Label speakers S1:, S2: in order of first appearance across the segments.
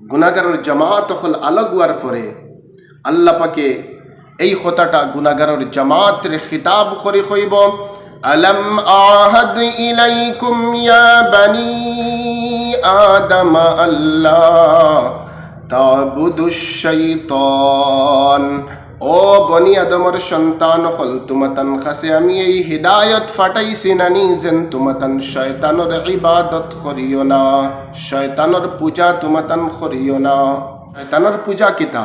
S1: গুণাগারের জামাত হল আলগ হওয়ার পরে আল্লাহ পাকে এই কথাটা গুণাগারের জামাতের খিতাব করে হইব আলম আহদ ইলাইকুম ইয়া বানি আদম আল্লাহ তাবুদুশ শাইতান। ও বনি আদমর সন্তান হল তুমাতান খাসে আমি এই হিদায়ত ফাটাইছি নানি যেন তুমাতান শয়তানর ইবাদত করিও না। শয়তানর পূজা তুমাতান করিও না। শয়তানর পূজা কিতা?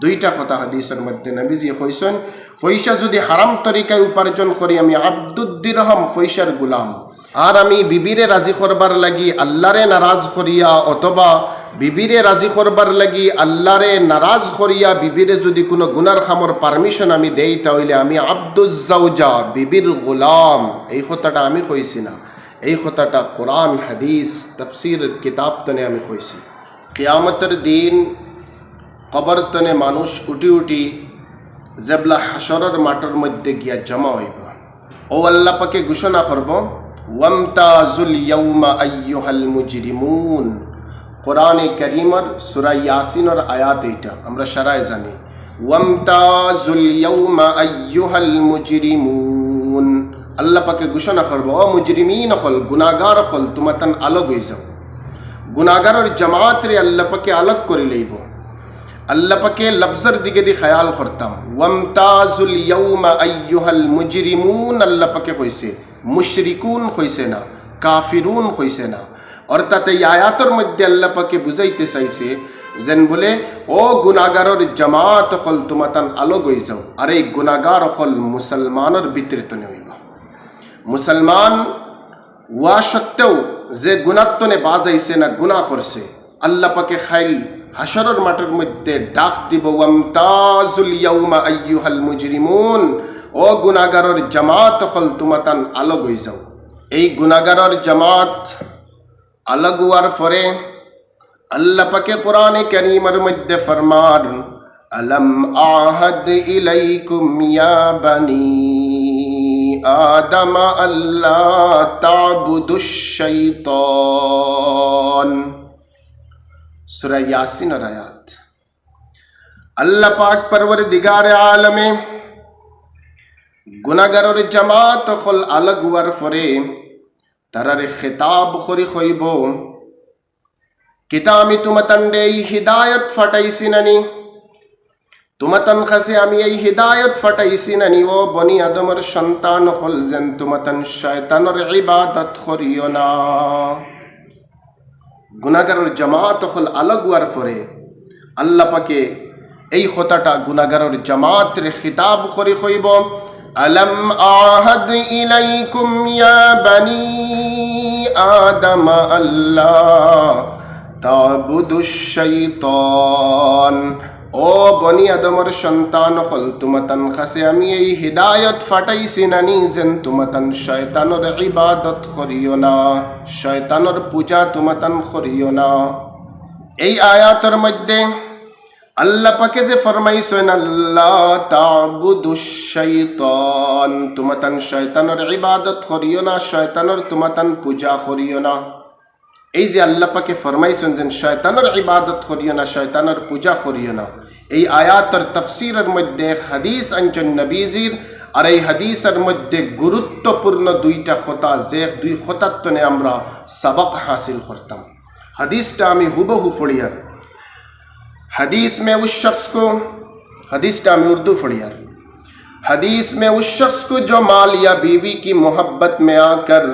S1: দুইটা কথা হাদিসের মধ্যে নবীজি কইছেন পয়সা যদি হারাম তরিকায় উপার্জন করি আমি আব্দুদ্দিরহম পয়সার গুলাম। আর আমি বিবিরে রাজি করবার লাগি আল্লাহরে নারাজ করিয়া, অথবা বিবিরে রাজি করবার লাগি আল্লাহরে নারাজ করিয়া বিবিরে যদি কোনো গুনার খামর পারমিশন আমি দেই, তাহলে আমি আব্দুজ্জাউজা বিবির গোলাম। এই কথাটা আমি কইছি না। এই কথাটা কোরআন, হাদিস, তফসির, কিতাব তনে আমি কইছি। কিয়ামতের দিন কবর তনে মানুষ উঠি উঠি জেবলা হাসরের মাঠের মধ্যে গিয়া জমা হইব। ও আল্লাহ পাকে ঘোষণা করব ওয়ামতাজুল ইয়াউমা আইয়ুহাল মুজরিমুন। কোরআনে করিমর সুরা ইয়াসিনের আয়াত এইটা, আমরা সারায় জানি। ওয়ামতাজুল ইয়াউমা আইয়ুহাল মুজরিমুন। আল্লাহ পাকে ঘোষণা করব, ও মুজরিমিন হল গুনাগার হল তোমাতান আলোক হয়ে যাও। গুনাগারের জামাতরে আল্লাহ পাকে আলোক করে লইব। আল্লাহ পাকে লফজর দিকে দি খেয়াল করতাম। ওয়ামতাজুল ইয়াউমা আইয়ুহাল মুজরিমুন, আল্লাহ পাকে কইছে মুশরিকুন কইছে না, কাফিরুন কইছে না। অর্থাৎ এই আয়াতর মধ্যে আল্লাহ পাকে বুঝাইতে চাইছে, যেন বলে, ও গুনাগারর জামাত হল তোমাতান আলো গই যাও, আর এই গুনাগার হল মুসলমানের বিতৃত হইব মুসলমান ওয়া সত্ত্বেও যে গুণাত্মনে বাজাইছে না গুণা করছে আল্লাপাকে খাইল হাসরের মাঠের মধ্যে ডাক দিব, ওয়ামতাজুল ইয়াউমা আইয়ুহাল মুজরিমুন। ও গুনাগারের জামাত, হল তুমাতান আলগ হয়ে যাও। এই গুনাগারের জামাত আলগ হওয়ার পরে আল্লাহ পাকে কোরআনে মধ্যে ফরমান, আলম আহাদ ইলাইকুম ইয়া বানি আদম আল্লাহ তাবুদুশ শাইতান সূরা ইয়াসিনের আয়াত। আল্লাহ পাক পরবর দিগারে আলমে গুনাগারের জামাত হল আলগ হওয়ার পরে তারারে খেতাব করি হইব। কিতা আমি তুমাতান এই হিদায়ত ফাটাইছি নানি? তুমাতান খাসে আমি এই হিদায়ত ফাটাইছি নানি। ও বনি আদমর সন্তান হল যেন তুমাতান শয়তানর ইবাদত করিও না। গুনাগারের জামাত হল আলগ হওয়ার পরে আল্লাপাকে এই কথাটা গুনাগারের জামাতের খিতাব করে হইব। আলম আহাদ ইলাইকুম ইয়া বানি আদম আল্লাহ তাবুদুশ শাইতান। ও বনি আদমর সন্তান হল তুমাতান খাসে, আমি এই হিদায়ত ফাটাইছি নানি যেন তুমাতান শয়তানর ইবাদত করিও না, শয়তানর পূজা তুমাতান করিও না। এই আয়াতের মধ্যে আল্লাহ পাকে যে ফরমাইছেন আল্লাহ তাবুদুশ শাইতান তুমাতান শয়তানর ইবাদত করিও না, শয়তানর তুমাতান পূজা করিও না। এই যে আল্লাহ পাকে ফরমাইছেন যে শয়তানের ইবাদত করিও না, শয়তানের পূজা করিও না। এই আয়াতর তফসিরের মধ্যে হাদিস আঞ্চন নবীজির, আর এই হাদিসের মধ্যে গুরুত্বপূর্ণ দুইটা খোতা যে দুই খোতাত্বনে আমরা সবক হাসিল করতাম। حدیث میں اس شخص کو، حدیث ٹامی اردو فڑیار حدیث میں اس شخص کو جو مال یا بیوی کی محبت میں آ کر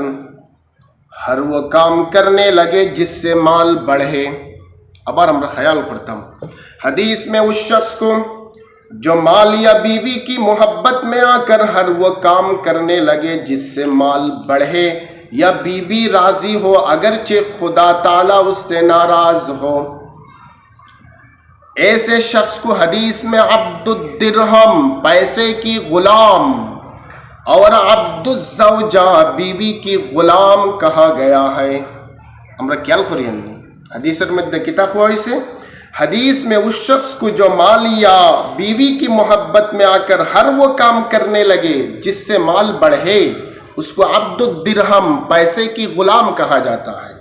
S1: ہر وہ کام کرنے لگے جس سے مال بڑھے۔ ابار ہمارا خیال کرتا ہوں۔ حدیث میں اس شخص کو جو مال یا بیوی کی محبت میں آ کر ہر وہ کام کرنے لگے جس سے مال بڑھے یا بیوی راضی ہو، اگرچہ خدا تعالیٰ اس سے ناراض ہو۔ ایسے شخص کو حدیث میں عبد الدرہم، پیسے کی غلام اور عبد الزوجہ بیوی کی غلام کہا گیا ہے۔ ہمارا کیا الخرین نے۔ حدیث میں دکتا ہوا اسے۔ حدیث میں اس شخص کو جو مال یا بیوی کی محبت میں آ کر ہر وہ کام کرنے لگے جس سے مال بڑھے، اس کو عبد الدرہم، پیسے کی غلام کہا جاتا ہے۔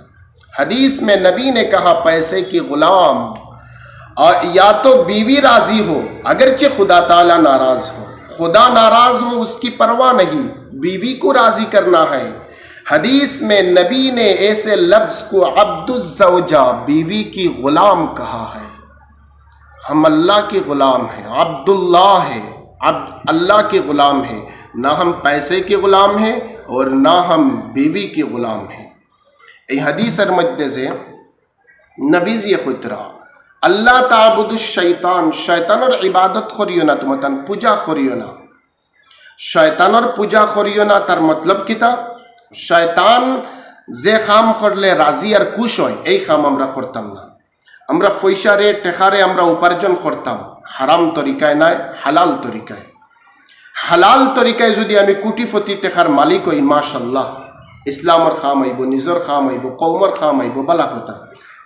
S1: حدیث میں نبی نے کہا پیسے کی غلام۔ یا تو بیوی راضی ہو، اگرچہ خدا تعالیٰ ناراض ہو۔ خدا ناراض ہو، اس کی پرواہ نہیں، بیوی کو راضی کرنا ہے۔ حدیث میں نبی نے ایسے لفظ کو عبد الزوجہ، بیوی کی غلام کہا ہے۔ ہم اللہ کے غلام ہیں، عبد اللہ ہے۔ اللہ کے غلام ہیں۔ نہ ہم پیسے کے غلام ہیں اور نہ ہم بیوی کے غلام ہیں۔ اے حدیث ارمجد سے نبیز یہ جی خطرہ আল্লাহ তাবুদুস শৈতান শয়তানের ইবাদত করিও না, তোমার পূজা করিও না। শয়তানের পূজা করিও না, তার মতলব কিতা শয়তান যে খাম করলে রাজি আর কুশ হয়, এই খাম আমরা করতাম না। আমরা পয়সারে, টেকারে আমরা উপার্জন করতাম, হারাম তরিকায় নয় হালাল তরিকায়। হালাল তরিকায় যদি আমি কোটিপতি টেকার মালিক হই মাশাল্লাহ ইসলামর খাম আইব, নিজর খাম আইব কৌমর খাম আইব, বালা কথা।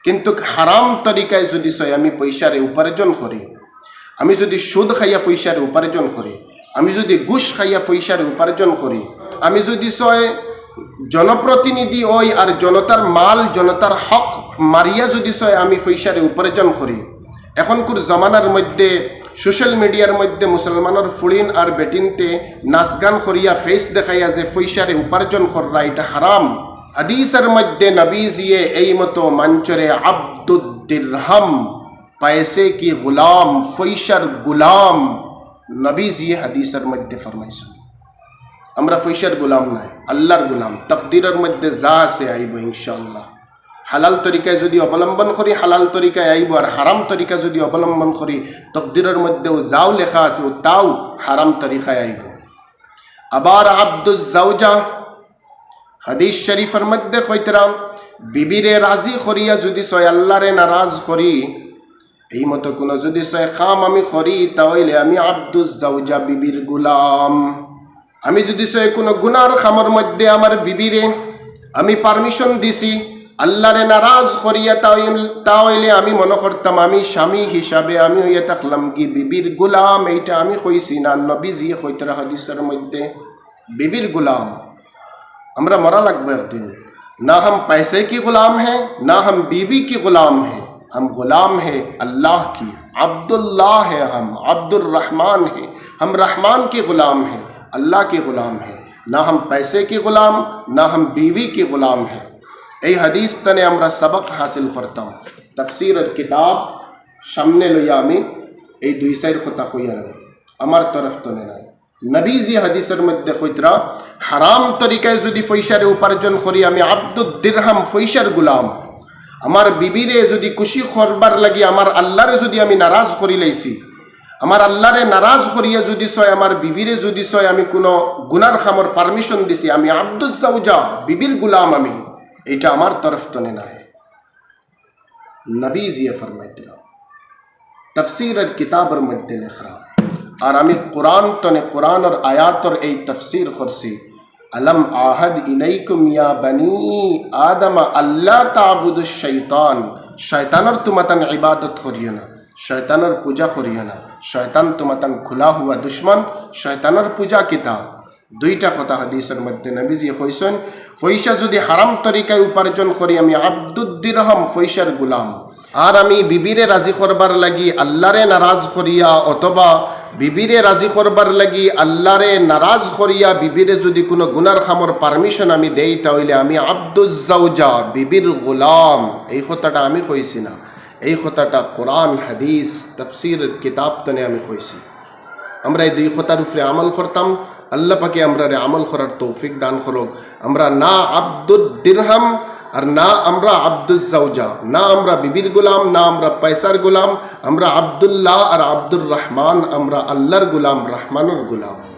S1: কিন্তু হারাম তরিকায় যদি সয় আমি পয়সারে উপার্জন করি, আমি যদি সুদ খাইয়া পয়সারে উপার্জন করি, আমি যদি ঘুষ খাইয়া পয়সারে উপার্জন করি, আমি যদি সয় জনপ্রতিনিধি ওই আর জনতার মাল, জনতার হক মারিয়া যদি সয় আমি পয়সারে উপার্জন করি, এখনকার জমানার মধ্যে সোশ্যাল মিডিয়ার মধ্যে মুসলমানের ফুড়িন আর বেটিনতে নাচ গান করিয়া ফেস দেখাইয়া যে পয়সারে উপার্জন কররা, এটা হারাম। হাদিসের মধ্যে নবীজিয়ে এই মতো মঞ্চরে আব্দুদ্দিরহম পয়সে কি গুলাম ফৈশর গুলাম নবীজিয়ে হাদিসের মধ্যে ফরমাইছেন আমরা ফৈশর গুলাম নাই আল্লাহর গুলাম তকদিরের মধ্যে যা আছে আইব ইনশাল্লাহ হালাল তরিকায় যদি অবলম্বন করি হালাল তরিকায় আইব আর হারাম তরিকা যদি অবলম্বন করি তকদিরের মধ্যেও যাও লেখা আছে তাও হারাম তরিকায় আইব আবার আব্দুজ জাউজা হাদিস শরীফের মধ্যে কইতরাম, বিবিরে রাজি করিয়া যদি সয় আল্লাহরে নারাজ করি, এই মতো কোনো যদি সয় খাম আমি করি, তাহলে আমি আব্দুজাউজা বিবির গুলাম। আমি যদি সে কোনো গুনার খামর মধ্যে আমার বিবিরে আমি পারমিশন দিছি, আল্লাহরে নারাজ করিয়া তাহলে আমি মনে করতাম আমি স্বামী হিসাবে আমি হইয়া থাকলাম কি বিবির গুলাম, এইটা আমি কইছি না, নবীজি হইতরা হাদিসের মধ্যে, বিবির গুলাম। ہمارا مرا لگبے دن۔ نہ ہم پیسے کی غلام ہیں، نہ ہم بیوی کی غلام ہیں۔ ہم غلام ہیں اللہ کی۔ عبداللہ ہیں ہم عبد الرحمن ہیں۔ ہم رحمان کی غلام ہیں، اللہ کے غلام ہیں۔ نہ ہم پیسے کی غلام، نہ ہم بیوی کی غلام ہیں۔ اے حدیث تن امرا سبق حاصل کرتا ہوں۔ تفسیر کتاب شمن لیامی اے دوسر خطا خویرن امر طرف تو نہ নবীজি হাদিসের মধ্যে কইতরা, হারাম তরিকায় যদি পয়সারে উপার্জন করি, আমি আব্দুদ দিরহাম পয়সার গুলাম। আমার বিবিরে যদি খুশি করবার লাগি, আমার আল্লাহরে যদি আমি নারাজ করি লাইছি। আমার আল্লাহরে নারাজ করিয়া যদি সয়, আমার বিবিরে যদি সয়, আমি কোনো গুনার খামর পারমিশন দিছি, আমি আব্দুজাউজা বিবির গুলাম আমি। এটা আমার তরফ তনে নাই। নবীজিয়ে ফরমাইতরা। তফসিরের কিতাবের মধ্যে লেখরা আর আমি কোরআন তনে কোরআনের আয়াতর এই তফসির করছি। আলম আহাদ ইলাইকুম ইয়া বনি আদম আল্লাহ তাবুদু শৈতান শয়তানের তুমাতান ইবাদত করিও না শয়তানের পূজা করিও না। শয়তান তুমাতান খোলা হুয়া দুশ্মন শয়তানের পূজা কিতা? দুইটা কথা হাদিসের মধ্যে নবীজি কইছেন পয়সা যদি হারাম তরিকায় উপার্জন করি আমি আব্দুদ্দিরহম পয়সার গুলাম। আর আমি বিবিরে রাজি করবার লাগি আল্লাহরে নারাজ করিয়া অথবা বিবিরে রাজি করবার লাগি আল্লাহরে নারাজ করিয়া বিবিরে যদি কোনো গুনার খামর পারমিশন আমি দেই, তাহলে আমি আব্দুজাউজা বিবির গোলাম। এই কথাটা আমি কইছি না। এই কথাটা কোরআন, হাদিস, তফসিরের কিতাব তনে আমি কইছি। আমরা এই দুই কথার উপরে আমল করতাম। আল্লাহ পাকে আমরা আমল করার তৌফিক দান করুক। আমরা না আব্দুদ দিরহাম আর না আমরা আব্দুল জাউজা, না আমরা বিবির গুলাম, না আমরা পয়সার গুলাম, আমরা আবদুল্লাহ আর আব্দুর রহমান, আমরা আল্লাহর গুলাম, রহমানুর গুলাম।